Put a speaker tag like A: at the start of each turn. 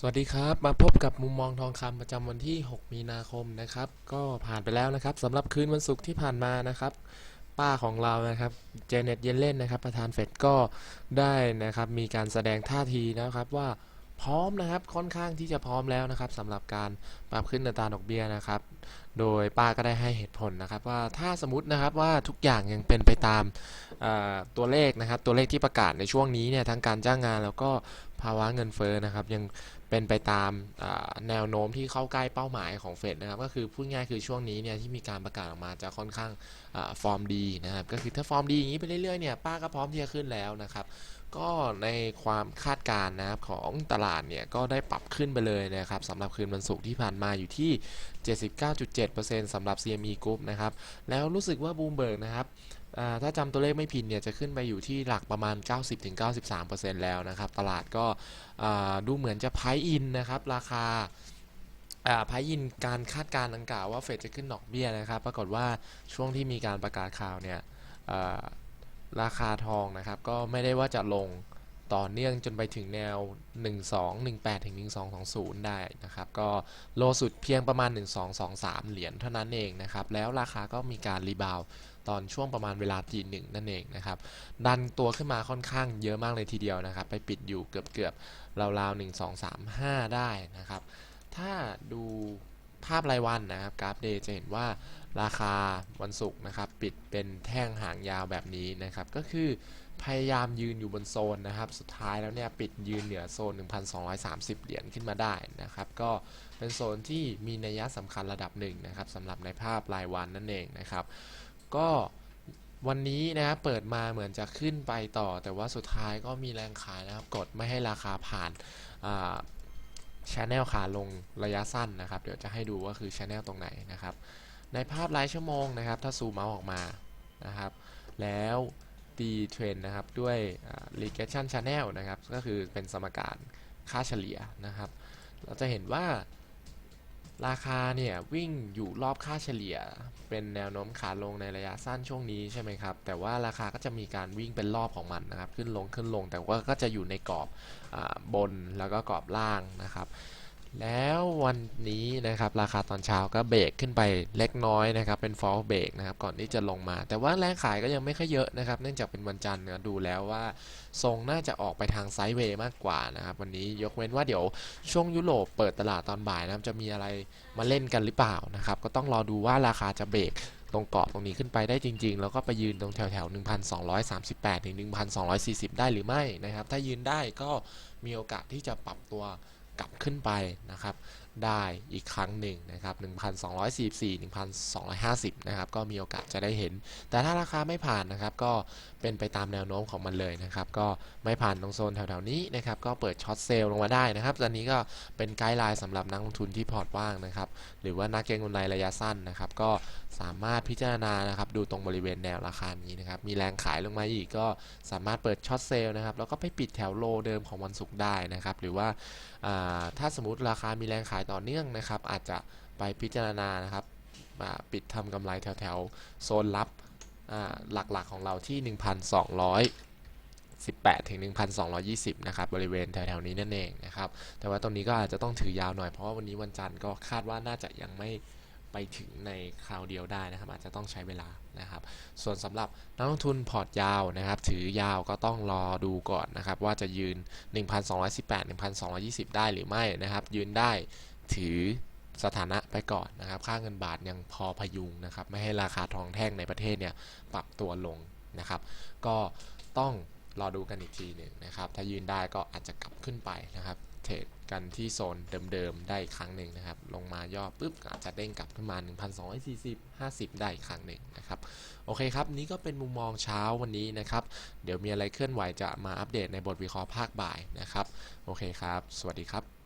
A: สวัสดีครับ มาพบกับมุมมองทองคำประจำวันที่ 6 มีนาคมนะครับ ก็ผ่านไปแล้วนะครับสำหรับคืนวันศุกร์ที่ผ่านมานะครับ ป้าของเรานะครับเจเน็ตเยนเล่นนะครับ ประธานเฟดก็ได้นะครับ มีการแสดงท่าทีนะครับว่า พร้อมนะครับค่อนข้างที่จะพร้อมแล้วนะครับสำหรับการปรับขึ้นอัตราดอกเบี้ยนะครับ โดยป้าก็ได้ให้เหตุผลนะครับ ว่าถ้าสมมตินะครับว่าทุกอย่างยังเป็นไปตามตัวเลขนะครับ ตัวเลขที่ประกาศในช่วงนี้เนี่ยทั้งการจ้างงานแล้วก็ภาวะเงินเฟ้อนะครับ ยังเป็นไปตามแนวโน้มที่เข้าใกล้เป้าหมายของเฟดนะครับ ก็คือพูดง่ายคือช่วงนี้เนี่ยที่มีการประกาศออกมาจะค่อนข้างอฟอร์มดีนะครับ ก็คือถ้าฟอร์มดีอย่างนี้ไปเรื่อยๆเนี่ยป้าก็พร้อมที่จะขึ้นแล้วนะครับ ก็ในความคาดการณ์นะครับของตลาดเนี่ยก็ได้ปรับขึ้นไปเลยนะครับสำหรับคืนวันศุกร์ที่ผ่านมาอยู่ที่ 79.7%สำหรับ CME Group นะครับแล้วรู้สึกว่าบูมเบิร์กนะครับถ้าจำตัวเลขไม่ผิดเนี่ยจะขึ้นไปอยู่ที่หลักประมาณ 90-93%แล้วนะครับตลาดก็ดูเหมือนจะไพอินนะครับราคาอ่าไพอินการคาดการณ์ดังกล่าวว่าเฟดจะขึ้นดอกเบี้ยนะครับ ปรากฏว่าช่วงที่มีการประกาศข่าวเนี่ย ราคาทองนะครับ ก็ไม่ได้ว่าจะลงต่อเนื่องจนไปถึงแนว 1218 ถึง 1220 ได้นะครับ ก็โลสุดเพียงประมาณ 1223 เหรียญเท่านั้นเองนะครับ แล้วราคาก็มีการรีบาวตอนช่วงประมาณเวลาตีหนึ่งนั่นเองนะครับ ดันตัวขึ้นมาค่อนข้างเยอะมากเลยทีเดียวนะครับ ไปปิดอยู่เกือบเกือบราวๆหนึ่งสองสามห้าได้นะครับ ถ้าดูภาพรายวันนะครับกราฟเดย์จะเห็นว่า ราคาวันศุกร์นะครับ ปิดเป็นแท่งหางยาวแบบนี้นะครับ ก็คือพยายามยืนอยู่บนโซนนะครับ สุดท้ายแล้วเนี่ยปิดยืนเหนือโซน 1,230 เหรียญขึ้นมาได้นะครับ ก็เป็นโซนที่มีนัยสำคัญระดับหนึ่งนะครับสำหรับในภาพรายวันนั่นเองนะครับ ก็วันนี้นะครับเปิดมาเหมือนจะขึ้นไปต่อ แต่ว่าสุดท้ายก็มีแรงขายนะครับ กดไม่ให้ราคาผ่านชแนลขาลงระยะสั้นนะครับ เดี๋ยวจะให้ดูว่าคือชแนลตรงไหนนะครับ ในภาพรายชั่วโมงนะครับ ถ้าซูมเมาออกมานะครับ แล้วตีเทรนนะครับด้วย regression channel นะครับ ก็คือเป็นสมการค่าเฉลี่ยนะครับ เราจะเห็นว่าราคาเนี่ยวิ่งอยู่รอบค่าเฉลี่ย เป็นแนวโน้มขาลงในระยะสั้นช่วงนี้ใช่ไหมครับ แต่ว่าราคาก็จะมีการวิ่งเป็นรอบของมันนะครับ ขึ้นลงขึ้นลง แต่ว่าก็จะอยู่ในกรอบอบนแล้วก็กรอบล่างนะครับ แล้ววันนี้นะครับราคาตอนเช้าก็เบรกขึ้นไปเล็กน้อยนะครับเป็น fall break นะครับก่อนที่จะลงมา แต่ว่าแรงขายก็ยังไม่ค่อยเยอะนะครับเนื่องจากเป็นวันจันทร์นะดูแล้วว่า ทรงน่าจะออกไปทางไซด์เวย์มากกว่านะครับวันนี้ยกเว้นว่าเดี๋ยวช่วงยุโรปเปิดตลาดตอนบ่ายนะครับจะมีอะไรมาเล่นกันหรือเปล่านะครับก็ต้องรอดูว่าราคาจะเบรกตรงเกาะตรงนี้ขึ้นไปได้จริง ๆ แล้วก็ไปยืนตรงแถวแถว1,238 ถึง 1,240 ได้หรือไม่นะครับถ้ายืนได้ก็มีโอกาสที่จะปรับตัว กลับขึ้นไปนะครับ ได้อีกครั้งหนึ่งนะครับ 1,244 1,250 นะครับ ก็มีโอกาสจะได้เห็น แต่ถ้าราคาไม่ผ่านนะครับ ก็เป็นไปตามแนวโน้มของมันเลยนะครับ ก็ไม่ผ่านตรงโซนแถวๆนี้นะครับ ก็เปิดช็อตเซลล์ลงมาได้นะครับตอนนี้ก็เป็นไกด์ไลน์สำหรับนักลงทุนที่พอร์ตว่างนะครับ หรือว่านักเก็งกำไรระยะสั้นนะครับ ก็สามารถพิจารณานะครับ ดูตรงบริเวณแนวราคานี้นะครับ มีแรงขายลงมาอีกก็สามารถเปิดช็อตเซลล์นะครับ แล้วก็ไปปิดแถวโลเดิมของวันศุกร์ได้นะครับ หรือว่าอ่าถ้าสมมติราคามีแรงขายต่อเนื่องนะครับ อาจจะไปพิจารณานะครับปิดทำกำไรแถวๆ โซนรับหลักๆของเราที่ 1,218 ถึง 1,220 นะครับ บริเวณแถวๆนี้นั่นเองนะครับ แต่ว่าตรงนี้ก็อาจจะต้องถือยาวหน่อย เพราะว่าวันนี้วันจันทร์ก็คาดว่าน่าจะยังไม่ไปถึงในคราวเดียวได้นะครับ อาจจะต้องใช้เวลานะครับ ส่วนสำหรับนักลงทุนพอร์ตยาวนะครับ ถือยาวก็ต้องรอดูก่อนนะครับ ว่าจะยืน 1,218 1,220 ได้หรือไม่นะครับ ยืนได้ ถือสถานะไปก่อนนะครับ ค่าเงินบาทยังพอพยุงนะครับ ไม่ให้ราคาทองแท่งในประเทศเนี่ยปรับตัวลงนะครับ ก็ต้องรอดูกันอีกทีหนึ่งนะครับ ถ้ายืนได้ก็อาจจะกลับขึ้นไปนะครับ เทรดกันที่โซนเดิมๆได้อีกครั้งหนึ่งนะครับ ลงมาย่อปุ๊บอาจจะเด้งกลับขึ้นมา 1,240 50 ได้อีกครั้งหนึ่งนะครับ โอเคครับ นี่ก็เป็นมุมมองเช้าวันนี้นะครับ เดี๋ยวมีอะไรเคลื่อนไหวจะมาอัปเดตในบทวิเคราะห์ภาคบ่ายนะครับ โอเคครับ สวัสดีครับ